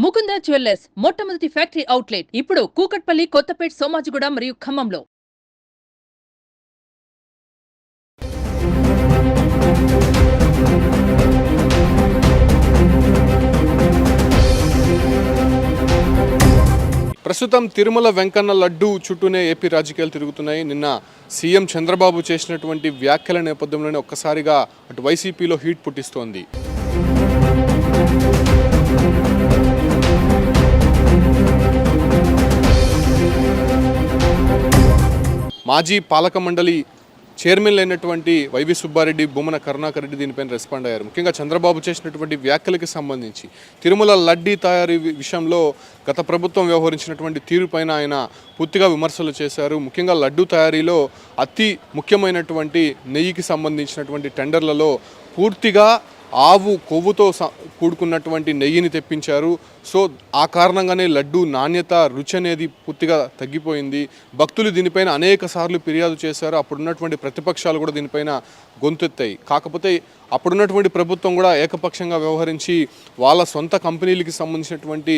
Mukunda jewellers మొట్టమొదటి factory outlet. ఇప్పుడు కూకట్పల్లి కొత్తపేట్ సోమాజిగూడ మరియు ఖమ్మంలో. ప్రస్తుతం తిరుమల వెంకన్న లడ్డు చుట్టూనే ఏపీ రాజకీయాలు తిరుగుతున్నాయి. నిన్న సీఎం చంద్రబాబు చేసినటువంటి వ్యాఖ్యల నేపథ్యంలోనే ఒక్కసారిగా అటు వైసీపీలో హీట్ పుట్టిస్తోంది. మాజీ పాలక మండలి చైర్మన్ అయినటువంటి వైవి సుబ్బారెడ్డి బొమ్మన కరుణాకర్ రెడ్డి దీనిపైన రెస్పాండ్ అయ్యారు. ముఖ్యంగా చంద్రబాబు చేసినటువంటి వ్యాఖ్యలకి సంబంధించి తిరుమల లడ్డీ తయారీ విషయంలో గత ప్రభుత్వం వ్యవహరించినటువంటి తీరుపైన ఆయన పూర్తిగా విమర్శలు చేశారు. ముఖ్యంగా లడ్డు తయారీలో అతి ముఖ్యమైనటువంటి నెయ్యికి సంబంధించినటువంటి టెండర్లలో పూర్తిగా ఆవు కొవ్వుతో స- కూడుకున్నటువంటి నెయ్యిని తెప్పించారు. సో ఆ కారణంగానే లడ్డు నాణ్యత రుచి అనేది పూర్తిగా తగ్గిపోయింది. భక్తులు దీనిపైన అనేక సార్లు ఫిర్యాదు చేశారు. అప్పుడున్నటువంటి ప్రతిపక్షాలు కూడా దీనిపైన గొంతెత్తాయి. కాకపోతే అప్పుడున్నటువంటి ప్రభుత్వం కూడా ఏకపక్షంగా వ్యవహరించి వాళ్ళ సొంత కంపెనీలకి సంబంధించినటువంటి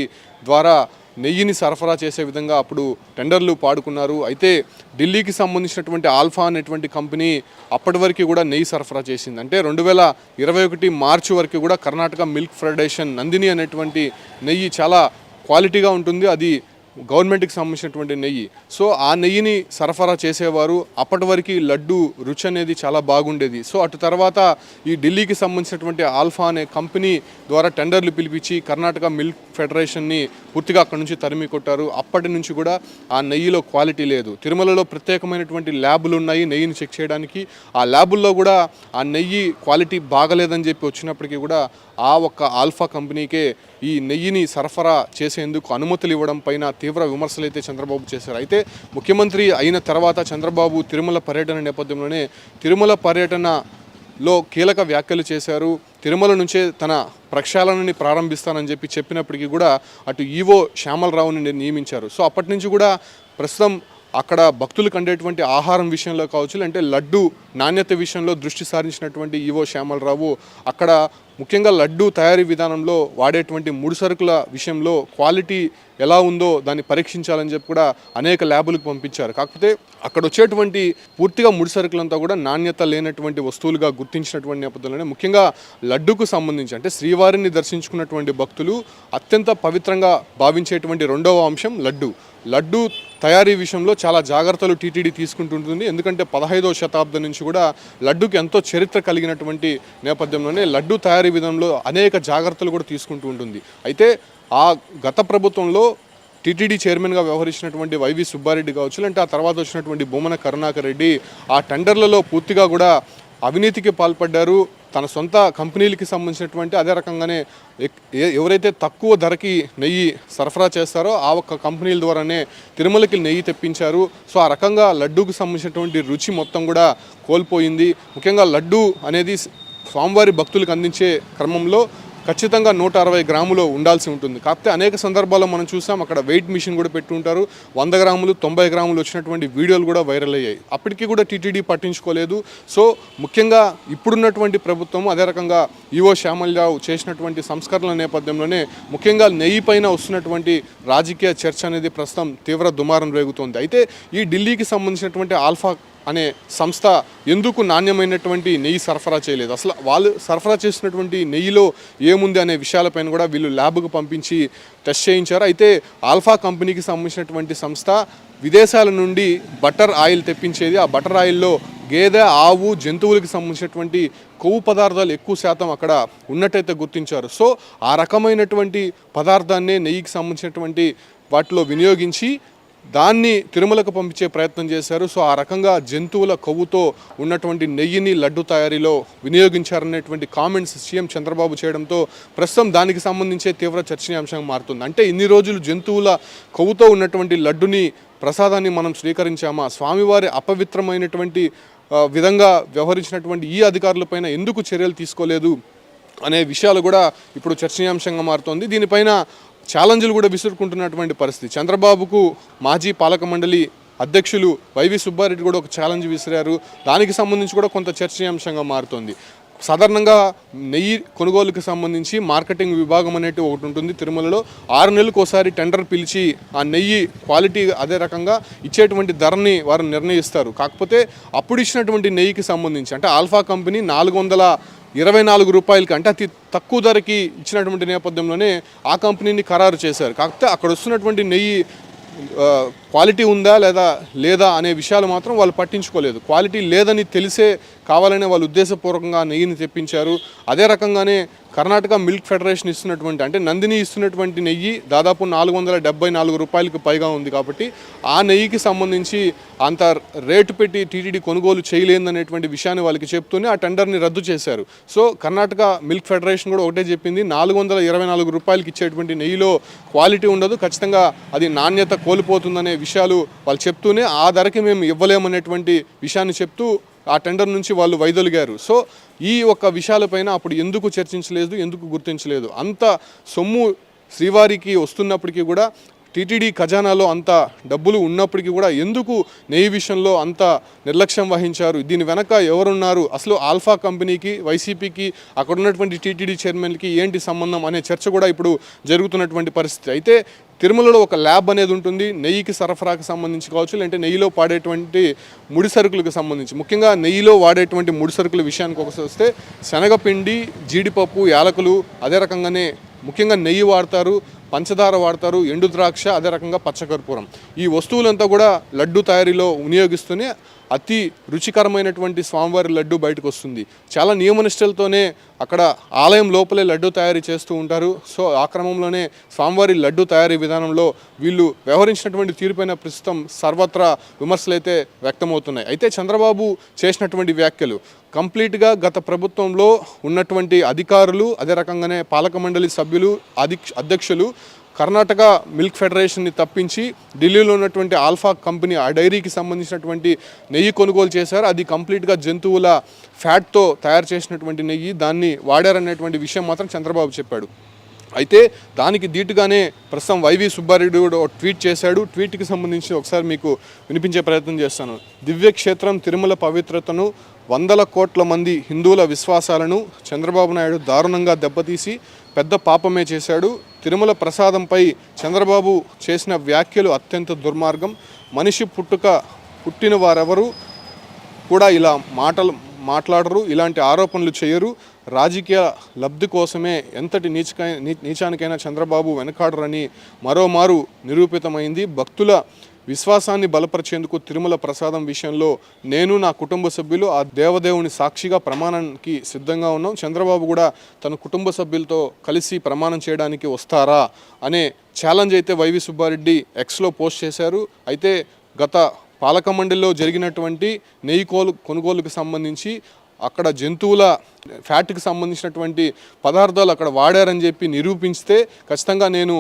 ద్వారా నెయ్యిని సరఫరా చేసే విధంగా అప్పుడు టెండర్లు పాడుకున్నారు. అయితే ఢిల్లీకి సంబంధించినటువంటి ఆల్ఫా అనేటువంటి కంపెనీ అప్పటి వరకు కూడా నెయ్యి సరఫరా చేసింది. అంటే రెండు వేల ఇరవై ఒకటి మార్చి వరకు కూడా కర్ణాటక మిల్క్ ఫెడరేషన్ నందిని అనేటువంటి నెయ్యి చాలా క్వాలిటీగా ఉంటుంది. అది గవర్నమెంట్కి సంబంధించినటువంటి నెయ్యి. సో ఆ నెయ్యిని సరఫరా చేసేవారు అప్పటి వరకు లడ్డు రుచి అనేది చాలా బాగుండేది. సో అటు తర్వాత ఈ ఢిల్లీకి సంబంధించినటువంటి ఆల్ఫా అనే కంపెనీ ద్వారా టెండర్లు పిలిపించి కర్ణాటక మిల్క్ ఫెడరేషన్ని పూర్తిగా అక్కడి నుంచి తరిమి కొట్టారు. అప్పటి నుంచి కూడా ఆ నెయ్యిలో క్వాలిటీ లేదు. తిరుమలలో ప్రత్యేకమైనటువంటి ల్యాబులు ఉన్నాయి నెయ్యిని చెక్ చేయడానికి. ఆ ల్యాబుల్లో కూడా ఆ నెయ్యి క్వాలిటీ బాగలేదని చెప్పి వచ్చినప్పటికీ కూడా ఆ ఒక్క ఆల్ఫా కంపెనీకే ఈ నెయ్యిని సరఫరా చేసేందుకు అనుమతులు ఇవ్వడం పైన తీవ్ర విమర్శలు అయితే చంద్రబాబు చేశారు. అయితే ముఖ్యమంత్రి అయిన తర్వాత చంద్రబాబు తిరుమల పర్యటన నేపథ్యంలోనే తిరుమల పర్యటనలో కీలక వ్యాఖ్యలు చేశారు. తిరుమల నుంచే తన ప్రక్షాళనని ప్రారంభిస్తానని చెప్పి చెప్పినప్పటికీ కూడా అటు ఈవో శ్యామలరావుని నియమించారు. సో అప్పటి నుంచి కూడా ప్రస్తుతం అక్కడ భక్తులకు అందేటువంటి ఆహారం విషయంలో కావచ్చు అంటే లడ్డు నాణ్యత విషయంలో దృష్టి సారించినటువంటి ఈవో శ్యామలరావు అక్కడ ముఖ్యంగా లడ్డు తయారీ విధానంలో వాడేటువంటి ముడి సరుకుల విషయంలో క్వాలిటీ ఎలా ఉందో దాన్ని పరీక్షించాలని చెప్పి కూడా అనేక ల్యాబులకు పంపించారు. కాకపోతే అక్కడ వచ్చేటువంటి పూర్తిగా ముడి సరుకులంతా కూడా నాణ్యత లేనటువంటి వస్తువులుగా గుర్తించినటువంటి నేపథ్యంలోనే ముఖ్యంగా లడ్డుకు సంబంధించి అంటే శ్రీవారిని దర్శించుకున్నటువంటి భక్తులు అత్యంత పవిత్రంగా భావించేటువంటి రెండవ అంశం లడ్డు. లడ్డు తయారీ విషయంలో చాలా జాగ్రత్తలు టీటీడీ తీసుకుంటుంటుంది. ఎందుకంటే పదహైదవ శతాబ్దం నుంచి కూడా లడ్డుకి ఎంతో చరిత్ర కలిగినటువంటి నేపథ్యంలోనే లడ్డు తయారీ విధంలో అనేక జాగ్రత్తలు కూడా తీసుకుంటూ ఉంటుంది. అయితే ఆ గత ప్రభుత్వంలో టీటీడీ చైర్మన్గా వ్యవహరించినటువంటి వైవి సుబ్బారెడ్డి కావచ్చు అంటే ఆ తర్వాత వచ్చినటువంటి బొమ్మన కరుణాకర్ రెడ్డి ఆ టెండర్లలో పూర్తిగా కూడా అవినీతికి పాల్పడ్డారు. తన సొంత కంపెనీలకి సంబంధించినటువంటి అదే రకంగానే ఎక్- ఏ- ఎవరైతే తక్కువ ధరకి నెయ్యి సరఫరా చేస్తారో ఆ ఒక్క కంపెనీల ద్వారానే తిరుమలకి నెయ్యి తెప్పించారు. సో ఆ రకంగా లడ్డూకి సంబంధించినటువంటి రుచి మొత్తం కూడా కోల్పోయింది. ముఖ్యంగా లడ్డు అనేది స్వామివారి భక్తులకు అందించే క్రమంలో ఖచ్చితంగా నూట అరవై గ్రాములు ఉండాల్సి ఉంటుంది. కాకపోతే అనేక సందర్భాల్లో మనం చూసాం అక్కడ వెయిట్ మిషన్ కూడా పెట్టి ఉంటారు. వంద గ్రాములు తొంభై గ్రాములు వచ్చినటువంటి వీడియోలు కూడా వైరల్ అయ్యాయి. అప్పటికీ కూడా టీటీడీ పట్టించుకోలేదు. సో ముఖ్యంగా ఇప్పుడున్నటువంటి ప్రభుత్వం అదే రకంగా ఈవో శ్యామల్రావు చేసినటువంటి సంస్కరణల నేపథ్యంలోనే ముఖ్యంగా నెయ్యి పైన వస్తున్నటువంటి రాజకీయ చర్చ అనేది ప్రస్తుతం తీవ్ర దుమారం రేగుతోంది. అయితే ఈ ఢిల్లీకి సంబంధించినటువంటి ఆల్ఫా అనే సంస్థ ఎందుకు నాణ్యమైనటువంటి నెయ్యి సరఫరా చేయలేదు? అసలు వాళ్ళు సరఫరా చేసినటువంటి నెయ్యిలో ఏముంది అనే విషయాలపైన కూడా వీళ్ళు ల్యాబ్కు పంపించి టెస్ట్ చేయించారు. అయితే ఆల్ఫా కంపెనీకి సంబంధించినటువంటి సంస్థ విదేశాల నుండి బటర్ ఆయిల్ తెప్పించేది. ఆ బటర్ ఆయిల్లో గేదె ఆవు జంతువులకు సంబంధించినటువంటి కొవ్వు పదార్థాలు ఎక్కువ శాతం అక్కడ ఉన్నట్టయితే గుర్తించారు. సో ఆ రకమైనటువంటి పదార్థాన్నే నెయ్యికి సంబంధించినటువంటి వాటిలో వినియోగించి దాన్ని తిరుమలకు పంపించే ప్రయత్నం చేశారు. సో ఆ రకంగా జంతువుల కొవ్వుతో ఉన్నటువంటి నెయ్యిని లడ్డు తయారీలో వినియోగించారనేటువంటి కామెంట్స్ సీఎం చంద్రబాబు చేయడంతో ప్రస్తుతం దానికి సంబంధించే తీవ్ర చర్చనీయాంశంగా మారుతుంది. అంటే ఇన్ని రోజులు జంతువుల కొవ్వుతో ఉన్నటువంటి లడ్డుని ప్రసాదాన్ని మనం స్వీకరించామా? స్వామివారి అపవిత్రమైనటువంటి విధంగా వ్యవహరించినటువంటి ఈ అధికారులపైన ఎందుకు చర్యలు తీసుకోలేదు? అనే విషయాలు కూడా ఇప్పుడు చర్చనీయాంశంగా మారుతోంది. దీనిపైన ఛాలెంజ్లు కూడా విసురుకుంటున్నటువంటి పరిస్థితి. చంద్రబాబుకు మాజీ పాలక మండలి అధ్యక్షులు వైవి సుబ్బారెడ్డి కూడా ఒక ఛాలెంజ్ విసిరారు. దానికి సంబంధించి కూడా కొంత చర్చనీయాంశంగా మారుతోంది. సాధారణంగా నెయ్యి కొనుగోలుకి సంబంధించి మార్కెటింగ్ విభాగం అనేటి ఒకటి ఉంటుంది తిరుమలలో. ఆరు నెలలకు ఒకసారి టెండర్ పిలిచి ఆ నెయ్యి క్వాలిటీ అదే రకంగా ఇచ్చేటువంటి ధరని వారు నిర్ణయిస్తారు. కాకపోతే అప్పుడు ఇచ్చినటువంటి నెయ్యికి సంబంధించి అంటే ఆల్ఫా కంపెనీ నాలుగు వందల ఇరవై నాలుగు రూపాయలకి అంటే అతి తక్కువ ధరకి ఇచ్చినటువంటి నేపథ్యంలోనే ఆ కంపెనీని ఖరారు చేశారు. కాకపోతే అక్కడ వస్తున్నటువంటి నెయ్యి క్వాలిటీ ఉందా లేదా లేదా అనే విషయాలు మాత్రం వాళ్ళు పట్టించుకోలేదు. క్వాలిటీ లేదని తెలిసే కావాలనే వాళ్ళు ఉద్దేశపూర్వకంగా నెయ్యిని తెప్పించారు. అదే రకంగానే కర్ణాటక మిల్క్ ఫెడరేషన్ ఇస్తున్నటువంటి అంటే నందిని ఇస్తున్నటువంటి నెయ్యి దాదాపు నాలుగు వందల డెబ్బై నాలుగు రూపాయలకు పైగా ఉంది కాబట్టి ఆ నెయ్యికి సంబంధించి అంత రేటు పెట్టి టీటీడీ కొనుగోలు చేయలేదనేటువంటి విషయాన్ని వాళ్ళకి చెప్తూనే ఆ టెండర్ని రద్దు చేశారు. సో కర్ణాటక మిల్క్ ఫెడరేషన్ కూడా ఒకటే చెప్పింది నాలుగు వందల ఇరవై నాలుగు రూపాయలకి ఇచ్చేటువంటి నెయ్యిలో క్వాలిటీ ఉండదు ఖచ్చితంగా అది నాణ్యత కోల్పోతుందనే విషయాలు వాళ్ళు చెప్తూనే ఆ ధరకి మేము ఇవ్వలేమనేటువంటి విషయాన్ని చెప్తూ ఆ టెండర్ నుంచి వాళ్ళు వైదొలిగారు. సో ఈ ఒక్క విషయాలపైన అప్పుడు ఎందుకు చర్చించలేదు ఎందుకు గుర్తించలేదు? అంత సొమ్ము శ్రీవారికి వస్తున్నప్పటికీ కూడా టీటీడీ ఖజానాలో అంత డబ్బులు ఉన్నప్పటికీ కూడా ఎందుకు నెయ్యి విషయంలో అంత నిర్లక్ష్యం వహించారు? దీని వెనక ఎవరున్నారు? అసలు ఆల్ఫా కంపెనీకి వైసీపీకి అక్కడ ఉన్నటువంటి టీటీడీ చైర్మన్కి ఏంటి సంబంధం అనే చర్చ కూడా ఇప్పుడు జరుగుతున్నటువంటి పరిస్థితి. అయితే తిరుమలలో ఒక ల్యాబ్ అనేది ఉంటుంది. నెయ్యికి సరఫరాకు సంబంధించి కావచ్చు లేదంటే నెయ్యిలో పాడేటువంటి ముడి సరుకులకు సంబంధించి. ముఖ్యంగా నెయ్యిలో వాడేటువంటి ముడి సరుకుల విషయానికి ఒకసారి వస్తే శనగపిండి జీడిపప్పు యాలకులు అదే రకంగానే ముఖ్యంగా నెయ్యి వాడతారు. పంచదార వాడతారు ఎండు ద్రాక్ష అదే రకంగా పచ్చకర్పూరం. ఈ వస్తువులంతా కూడా లడ్డు తయారీలో వినియోగిస్తూనే అతి రుచికరమైనటువంటి స్వామివారి లడ్డు బయటకు వస్తుంది చాలా నియమనిష్టలతోనే అక్కడ ఆలయం లోపలే లడ్డు తయారీ చేస్తూ ఉంటారు. సో ఆ క్రమంలోనే స్వామివారి లడ్డు తయారీ విధానంలో వీళ్ళు వ్యవహరించినటువంటి తీరుపైన ప్రస్తుతం సర్వత్రా విమర్శలు అయితే వ్యక్తమవుతున్నాయి. అయితే చంద్రబాబు చేసినటువంటి వ్యాఖ్యలు కంప్లీట్గా గత ప్రభుత్వంలో ఉన్నటువంటి అధికారులు అదే రకంగానే పాలక మండలి సభ్యులు అధిక్ష అధ్యక్షులు కర్ణాటక మిల్క్ ఫెడరేషన్ని తప్పించి ఢిల్లీలో ఉన్నటువంటి ఆల్ఫా కంపెనీ ఆ డైరీకి సంబంధించినటువంటి నెయ్యి కొనుగోలు చేశారు. అది కంప్లీట్గా జంతువుల ఫ్యాట్తో తయారు చేసినటువంటి నెయ్యి దాన్ని వాడారనేటువంటి విషయం మాత్రం చంద్రబాబు చెప్పాడు. అయితే దానికి ధీటుగానే ప్రస్తుతం వైవి సుబ్బారెడ్డి కూడా ట్వీట్ చేశాడు. ట్వీట్కి సంబంధించి ఒకసారి మీకు వినిపించే ప్రయత్నం చేస్తాను. దివ్యక్షేత్రం తిరుమల పవిత్రతను వందల కోట్ల మంది హిందువుల విశ్వాసాలను చంద్రబాబు నాయుడు దారుణంగా దెబ్బతీసి పెద్ద పాపమే చేశాడు. తిరుమల ప్రసాదంపై చంద్రబాబు చేసిన వ్యాఖ్యలు అత్యంత దుర్మార్గం. మనిషి పుట్టుక పుట్టిన వారెవరు కూడా ఇలా మాటలు మాట్లాడరు ఇలాంటి ఆరోపణలు చేయరు. రాజకీయ లబ్ధి కోసమే ఎంతటి నీచకై నీచానికైనా చంద్రబాబు వెనకాడరని మరోమారు నిరూపితమైంది. భక్తుల విశ్వాసాన్ని బలపరిచేందుకు తిరుమల ప్రసాదం విషయంలో నేను నా కుటుంబ సభ్యులు ఆ దేవదేవుని సాక్షిగా ప్రమాణానికి సిద్ధంగా ఉన్నాం. చంద్రబాబు కూడా తన కుటుంబ సభ్యులతో కలిసి ప్రమాణం చేయడానికి వస్తారా అనే ఛాలెంజ్ అయితే వైవి సుబ్బారెడ్డి ఎక్స్లో పోస్ట్ చేశారు. అయితే గత పాలక మండలిలో జరిగినటువంటి నెయ్యి కోలు కొనుగోలుకు సంబంధించి అక్కడ జంతువుల ఫ్యాట్కి సంబంధించినటువంటి పదార్థాలు అక్కడ వాడారని చెప్పి నిరూపిస్తే ఖచ్చితంగా నేను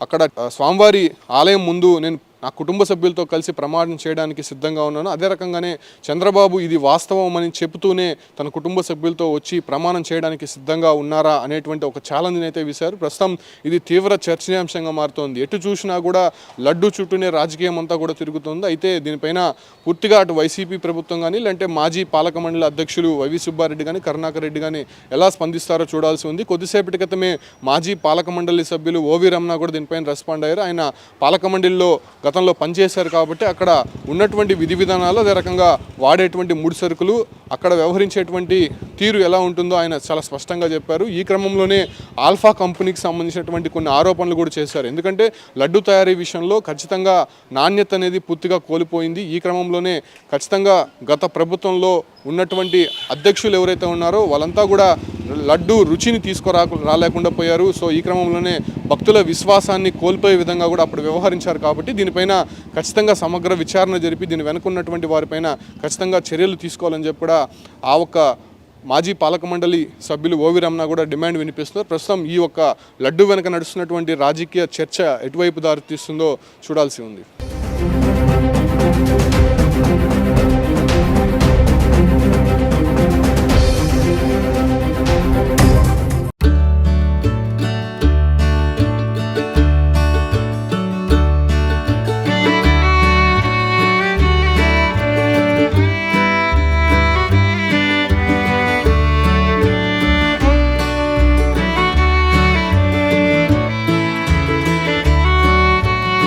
అక్కడ స్వామివారి ఆలయం ముందు నేను నా కుటుంబ సభ్యులతో కలిసి ప్రమాణం చేయడానికి సిద్ధంగా ఉన్నాను. అదే రకంగానే చంద్రబాబు ఇది వాస్తవం అని చెబుతూనే తన కుటుంబ సభ్యులతో వచ్చి ప్రమాణం చేయడానికి సిద్ధంగా ఉన్నారా అనేటువంటి ఒక ఛాలెంజ్ని అయితే విశారు ప్రస్తుతం ఇది తీవ్ర చర్చనీయాంశంగా మారుతోంది. ఎటు చూసినా కూడా లడ్డు చుట్టూనే రాజకీయం అంతా కూడా తిరుగుతుంది. అయితే దీనిపైన పూర్తిగా అటు వైసీపీ ప్రభుత్వం కానీ లేదంటే మాజీ పాలక మండలి అధ్యక్షులు వైవి సుబ్బారెడ్డి కానీ కరుణాకర్ రెడ్డి కానీ ఎలా స్పందిస్తారో చూడాల్సి ఉంది. కొద్దిసేపటి క్రితమే మాజీ పాలక మండలి సభ్యులు ఓవి రమణ కూడా దీనిపైన రెస్పాండ్ అయ్యారు. ఆయన పాలక మండలిలో గతంలో పనిచేశారు కాబట్టి అక్కడ ఉన్నటువంటి విధి విధానాలు అదే రకంగా వాడేటువంటి ముడి సరుకులు అక్కడ వ్యవహరించేటువంటి తీరు ఎలా ఉంటుందో ఆయన చాలా స్పష్టంగా చెప్పారు. ఈ క్రమంలోనే ఆల్ఫా కంపెనీకి సంబంధించినటువంటి కొన్ని ఆరోపణలు కూడా చేశారు. ఎందుకంటే లడ్డు తయారీ విషయంలో ఖచ్చితంగా నాణ్యత అనేది పూర్తిగా కోల్పోయింది. ఈ క్రమంలోనే ఖచ్చితంగా గత ప్రభుత్వంలో ఉన్నటువంటి అధ్యక్షులు ఎవరైతే ఉన్నారో వాళ్ళంతా కూడా లడ్డు రుచిని తీసుకురా రాలేకుండా పోయారు. సో ఈ క్రమంలోనే భక్తుల విశ్వాసాన్ని కోల్పోయే విధంగా కూడా అప్పుడు వ్యవహరించారు కాబట్టి దీనిపైన ఖచ్చితంగా సమగ్ర విచారణ జరిపి దీని వెనక ఉన్నటువంటి వారిపైన ఖచ్చితంగా చర్యలు తీసుకోవాలని చెప్పి కూడా ఆ ఒక్క మాజీ పాలక మండలి సభ్యులు ఓవి రమణ కూడా డిమాండ్ వినిపిస్తున్నారు. ప్రస్తుతం ఈ యొక్క లడ్డు వెనుక నడుస్తున్నటువంటి రాజకీయ చర్చ ఎటువైపు దారి తీస్తుందో చూడాల్సి ఉంది.